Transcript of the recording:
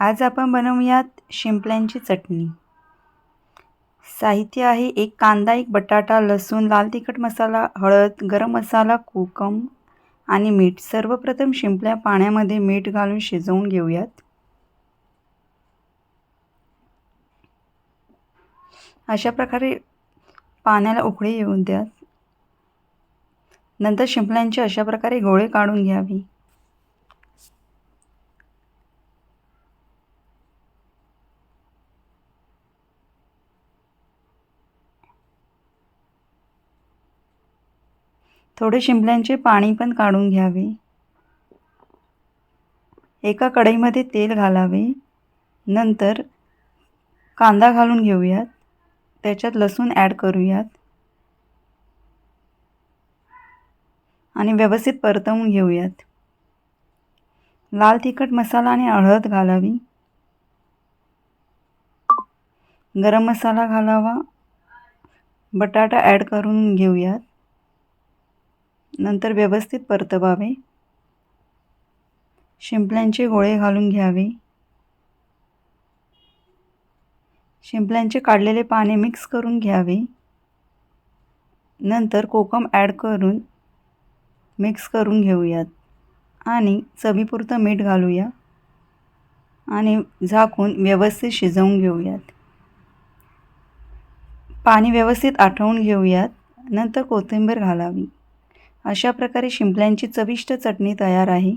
आज आपण बनवूयात शिंपल्यांची चटणी. साहित्य आहे एक कांदा एक बटाटा लसूण लाल तिखट मसाला हळद गरम मसाला कोकम आणि मीठ. सर्वप्रथम शिंपल्या पाण्यामध्ये मीठ घालून शिजवून घेऊयात. अशा प्रकारे पाण्याला उकळी येऊन द्यात नंतर शिंपल्यांचे अशा प्रकारे गोळे काढून घ्यावी. थोडे शिंपल्यांचे पाणी पण काढून घ्यावे. एका कढईमध्ये तेल घालावे. नंतर कांदा घालून घेऊयात. त्याच्यात लसूण ॲड करूयात. आणि व्यवस्थित परतवून घेऊयात. लाल तिखट मसाला आणि हळद घालावी. गरम मसाला घालावा. बटाटा ॲड करून घेऊयात. नंतर व्यवस्थित परतवावे. शिंपल्यांचे गोळे घालून घ्यावे. शिंपल्यांचे काढलेले पाने मिक्स करून घ्यावे. नंतर कोकम ॲड करून मिक्स करून घेऊयात आणि चवीपुरतं मीठ घालूया आणि झाकून व्यवस्थित शिजवून घेऊयात. पाणी व्यवस्थित आठवून घेऊयात. नंतर कोथिंबीर घालावी. अशा प्रकारे शिंपल्यांची चविष्ट चटणी तयार आहे.